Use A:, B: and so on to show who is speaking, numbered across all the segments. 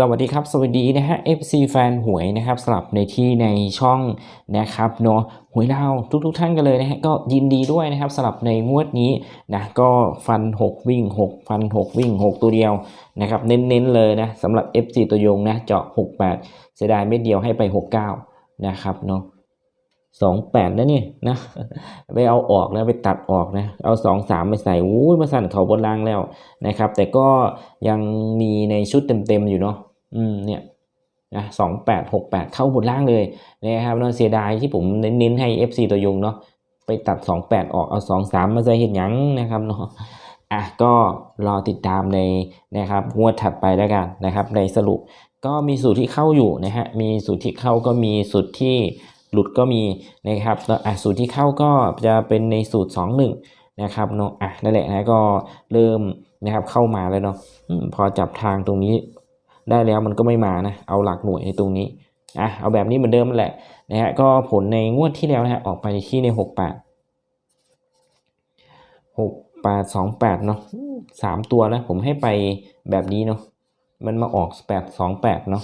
A: สวัสดีครับ สวัสดีนะฮะ FC แฟนหวยนะครับสลับในที่ในช่องนะครับเนาะหวยดาวทุกๆทท่านกันเลยนะฮะก็ยินดีด้วยนะครับสลับในงวดนี้นะก็ฟัน 6 วิ่ง 6 ฟัน 6 วิ่ง 6 ตัวเดียวนะครับเน้นๆเลยนะสำหรับ FC ตัวยงนะเจาะ 68 เสียดายเม็ดเดียวให้ไป 69 นะครับเนาะสองแปดนะนี่นะไปเอาออกนะไปตัดออกนะเอาสองสามไปใส่อู้ยมาสั่นเขาบนล่างแล้วนะครับ แต่ก็ยังมีในชุดเต็มๆอยู่เนาะ อืมเนี่ยนะสองแปดหกแปดเข้าบนล่างเลยนะครับเราเสียดายที่ผมเน้นให้ FC ตัวยงเนาะไปตัด 28 ออกเอา 2 3 มาใส่เห็นยังนะครับเนาะอะก็รอติดตามในนะครับงวดถัดไปแล้วกันนะครับ ในสรุปก็มีสูตรที่เข้าอยู่นะฮะมีสูตรที่เข้าก็มีสูตรที่หลุดก็มีนะครับแล้วอะสูตรที่เข้าก็จะเป็นในสูตร 2 1 นะครับเนาะอะนั่นแหละนะก็เริ่มนะครับเข้ามาแล้วเนาะพอจับทางตรงนี้ ได้แล้วมันก็ไม่มานะเอาหลักหน่วยในตรงนี้อะเอาแบบนี้เหมือนเดิมแหละนะฮะก็ผลในงวดที่แล้วนะฮะออกไปที่ในหกแปดหกแปดสองแปดเนาะสามตัวนะผมให้ไปแบบนี้เนาะมันมาออกแปดสองแปดเนาะ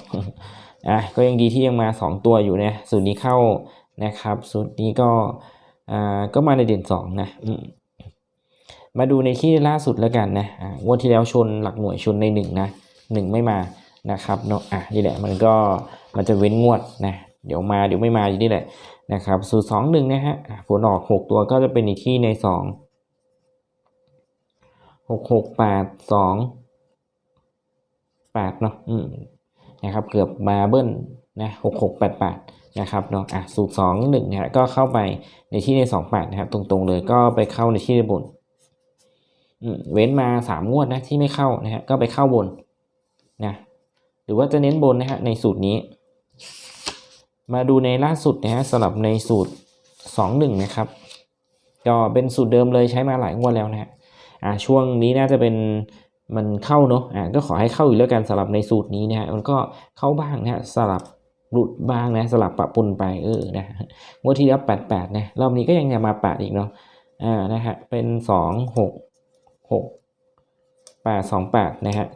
A: อะก็ยังดีที่ยังมาสองตัวอยู่นะสูตรนี้เข้านะครับสูตรนี้ก็อ่าก็มาในเด่นสองนะอืมาดูในที่ล่าสุดแล้วกันนะอ่างวดที่แล้วชนหลักหน่วยชนในหนึ่งนะหนึ่งไม่มา นะครับเนาะอะนี่แหละมันก็มันจะเว้นงวดนะเดี๋ยวมาเดี๋ยวไม่มาอยู่นี่แหละนะครับสูตรสองหนึ่งนะฮะผลออกหกตัวก็จะเป็นอีกที่ในสองหกหกแปดสองแปดเนาะอืมนะครับเกือบมาเบิ้ลนะหกหกแปดแปดนะครับเนาะอะสูตรสองหนึ่งนะฮะก็เข้าไปในที่ในสองแปดนะครับตรงๆเลยก็ไปเข้าในที่ในบนอืมเว้นมาสามงวดนะที่ไม่เข้านะฮะก็ไปเข้าบนนะ หรือว่าจะเน้นบนนะฮะในสูตรนี้ มาดูในล่าสุดนะฮะสำหรับในสูตร 2 1 นะครับก็เป็นสูตรเดิมเลยใช้มาหลายงวดแล้วนะฮะอ่าช่วงนี้น่าจะเป็นมันเข้าเนาะอ่าก็ขอให้เข้าอีกแล้วกันสำหรับในสูตรนี้นะฮะมันก็เข้าบ้างนะฮะสลับหลุดบ้างนะสลับปะปนไปเออนะงวดที่แล้ว8 8นะรอบนี้ก็ยังจะมา8อีกเนาะอ่านะฮะเป็น2 6 6 8 2 8นะฮะ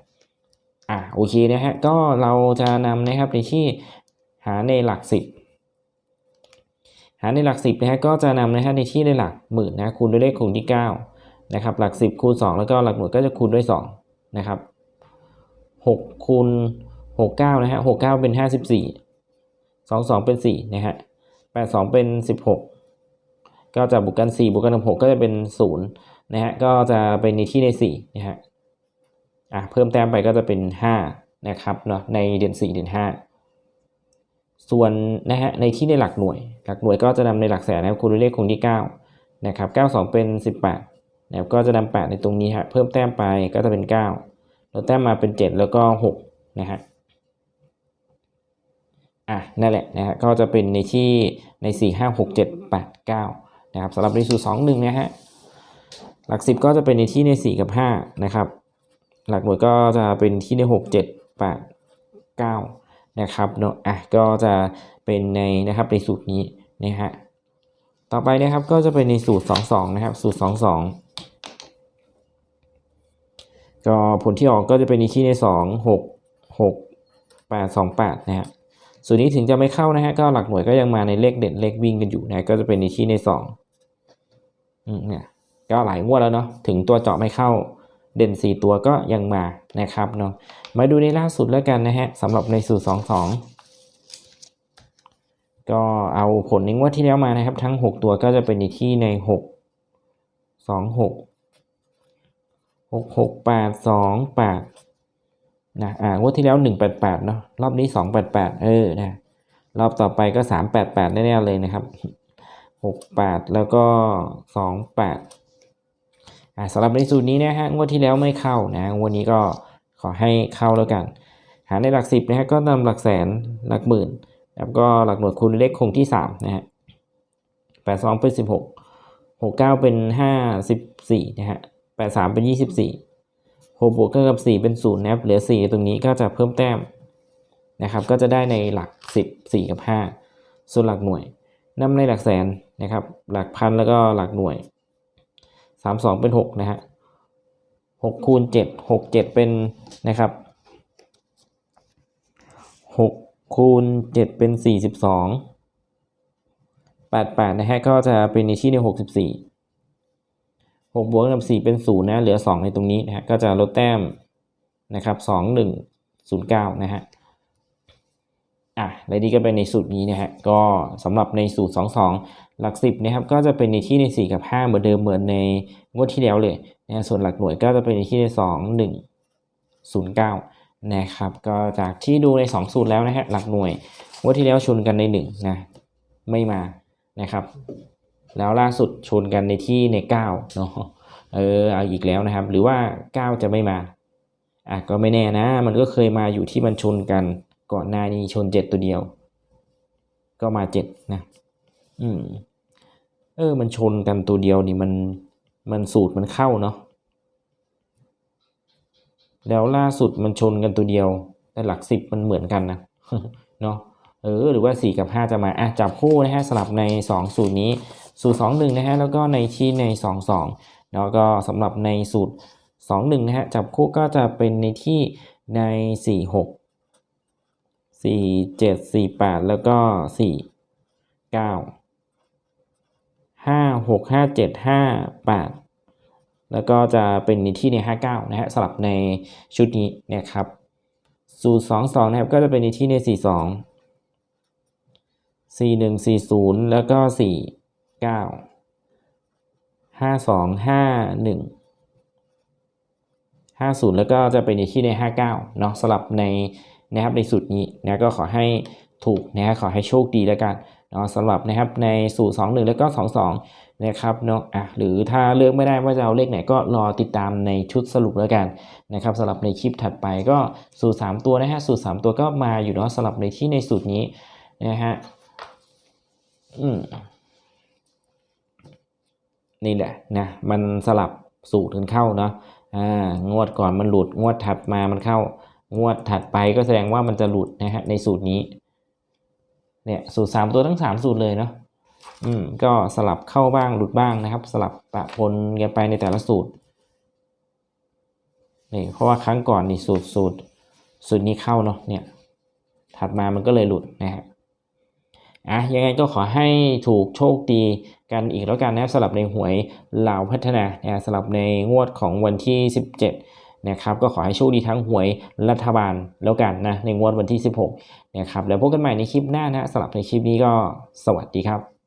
A: อะโอเคนะฮะก็เราจะนำนะครับในที่หาในหลักสิบหาในหลักสิบนะฮะก็จะนำนะฮะในที่ในหลักหมื่นนะคูณด้วยเลขคูณที่เก้านะครับหลักสิบคูณสองแล้วก็หลักหน่วยก็จะคูณด้วยสองนะครับหกคูณหกเก้านะฮะหกเก้าเป็นห้าสิบสี่สองสองเป็นสี่นะฮะแปดสองเป็นสิบหกก็จะบวกกันสี่บวกกันหกก็จะเป็นศูนย์นะฮะก็จะเป็นในที่ในสี่นะฮะ อะเพิ่มแต้มไปก็จะเป็น 5 นะครับเนาะในเดือน4เดือน5 ส่วนนะฮะในที่ในหลักหน่วย หลักหน่วยก็จะนำในหลักแสนนะครับคูณด้วยเลขคงที่ 9 นะครับ 92 เป็น 18นะครับก็จะนำ8ในตรงนี้ฮะเพิ่มแต้มไปก็จะเป็น 9ล้วแต้มมาเป็น 7 แล้วก็ 6 นะฮะอะนั่นแหละนะฮะก็จะเป็นในที่ใน 4 5 6 7 8 9 นะครับสำหรับในสูตร2 1นะฮะหลัก 10 ก็จะเป็นในที่ใน 4 กับ 5 นะครับ หลักหน่วยก็จะเป็นที่ในหกเจ็ดแปดเก้านะครับเนาะอะก็จะเป็นในนะครับในสูตรนี้นะฮะต่อไปนะครับก็จะเป็นในสูตรสองสองนะครับ สูตรสองสองก็ผลที่ออกก็จะเป็นในที่ในสองหกหกแปดสองแปดนะฮะส่วนนี้ถึงจะไม่เข้านะฮะก็หลักหน่วยก็ยังมาในเลขเด่นเลขวิ่งกันอยู่นะก็จะเป็นในที่ในสองอืมเนี่ยก็หลายงวดแล้วเนาะถึงตัวเจาะไม่เข้า เด่น 4 ตัวก็ยังมานะครับเนาะมาดูในล่าสุดแล้วกันนะฮะสำหรับในสูตร 22 ก็เอาผลในงวดที่แล้วมานะครับ ทั้ง 6 ตัวก็จะเป็นที่ใน 6 2 6 6 6 8 2 8นะอ่างวดที่แล้ว 188 เนาะรอบนี้ 288 เออนะรอบต่อไปก็ 388 แน่ๆเลยนะครับ 68 แล้วก็ 28 สำหรับในสูตรนี้นะฮะงวดที่แล้วไม่เข้านะงวดนี้ก็ขอให้เข้าแล้วกัน หาในหลักสิบนะฮะก็นำหลักแสนหลักหมื่นแล้วก็หลักหน่วยคูณเลขคงที่สามนะฮะแปดสองเป็นสิบหกหกเก้าเป็นห้าสิบสี่นะฮะแปดสามเป็นยี่สิบสี่หกบวกกับสี่เป็นศูนย์นะครับเหลือสี่ตรงนี้ก็จะเพิ่มแต้มนะครับ ก็จะได้ในหลักสิบสี่กับห้าส่วนหลักหน่วยนำในหลักแสนนะครับ หลักพันแล้วก็หลักหน่วย สามสองเป็นหกนะฮะหกคูณเจ็ดหกเจ็ดเป็นนะครับหกคูณเจ็ดเป็นสี่สิบสองแปดแปดนะฮะก็จะเป็นในที่ในหกสิบสี่หกบวกกับสี่เป็นศูนย์นะเหลือสองในตรงนี้นะฮะก็จะลดแต้มนะครับสองหนึ่งศูนย์เก้านะฮะ อะและนี่ก็เป็นในสูตรนี้นะฮะก็สำหรับในสูตรสองสองหลักสิบนะครับก็จะเป็นในที่ในสี่กับห้าเหมือนเดิมเหมือนในงวดที่แล้วเลยนะส่วนหลักหน่วยก็จะเป็นในที่ในสองหนึ่งศูนย์เก้านะครับก็จากที่ดูใน 2 สูตรแล้วนะฮะหลักหน่วยงวดที่แล้วชนกันใน1นะไม่มานะครับ แล้วล่าสุดชนกันในที่ใน9เนาะเออเอาอีกแล้วนะครับ หรือว่า 9 จะไม่มาอะก็ไม่แน่นะ มันก็เคยมาอยู่ที่มันชนกัน ก่อนหน้านี้ชน7ตัวเดียว ก็มา7นะ อืม เออ มันชนกันตัวเดียวนี่มันมันสูตรมันเข้าเนาะแล้วล่าสุดมันชนกันตัวเดียว แต่หลักสิบมันเหมือนกันนะเนาะเออหรือว่า 4 กับ 5 จะมาอะจับคู่นะฮะสลับใน 2 สูตรนี้สูตร 2 1 นะฮะแล้วก็ในที่ใน 2 2 แล้วก็สำหรับในสูตร 2 1 นะฮะจับคู่ก็จะเป็นในที่ใน 4 6 สี่เจ็ดสี่แปดแล้วก็สี่เก้าห้าหกห้าเจ็ดห้าแปดแล้วก็จะเป็นในที่ในห้าเก้านะฮะสลับในชุดนี้นะครับสูตรสอง22 นะครับ ก็จะเป็นในที่ในึ่งสี่ศูนย์แล้วก็สี่เก้าห้าสองห้าหนึ่งห้าศูนย์แล้วก็จะเป็นในที่ในห้าเก้าเนาะสลับใน นะครับในสูตรนี้นะก็ขอให้ถูกนะฮะขอให้โชคดีแล้วกันเนาะสำหรับนะครับในสูตร 21 แล้วก็ 22 นะครับเนาะอะหรือถ้าเลือกไม่ได้ว่าจะเอาเลขไหนก็รอติดตามในชุดสรุปแล้วกันนะครับสำหรับในคลิปถัดไปก็สูตร 3 ตัวนะฮะสูตร 3 ตัวก็มาอยู่เนาะสำหรับในที่ในสูตรนี้นะฮะอืมนี่แหละนะมันสลับสูตรกันเข้าเนาะอ่างวดก่อนมันหลุดงวดถัดมามันเข้า งวดถัดไปก็แสดงว่ามันจะหลุดนะฮะในสูตรนี้ เนี่ยสูตร 3 ตัวทั้ง 3 สูตรเลยเนาะอืมก็สลับเข้าบ้างหลุดบ้างนะครับ สลับปะปนกันไปในแต่ละสูตรนี่เพราะว่าครั้งก่อนนี่สูตรสูตรสูตรนี้เข้าเนาะเนี่ย ถัดมามันก็เลยหลุดนะฮะอะยังไงก็ขอให้ถูกโชคดีกันอีกแล้วกันนะครับสำหรับในหวยลาวพัฒนานะสำหรับในงวดของวันที่ 17 นะครับก็ขอให้โชคดีทั้งหวยรัฐบาลแล้วกันนะในงวดวันที่ 16นะครับแล้วพบกันใหม่ในคลิปหน้านะสำหรับในคลิปนี้ก็สวัสดีครับ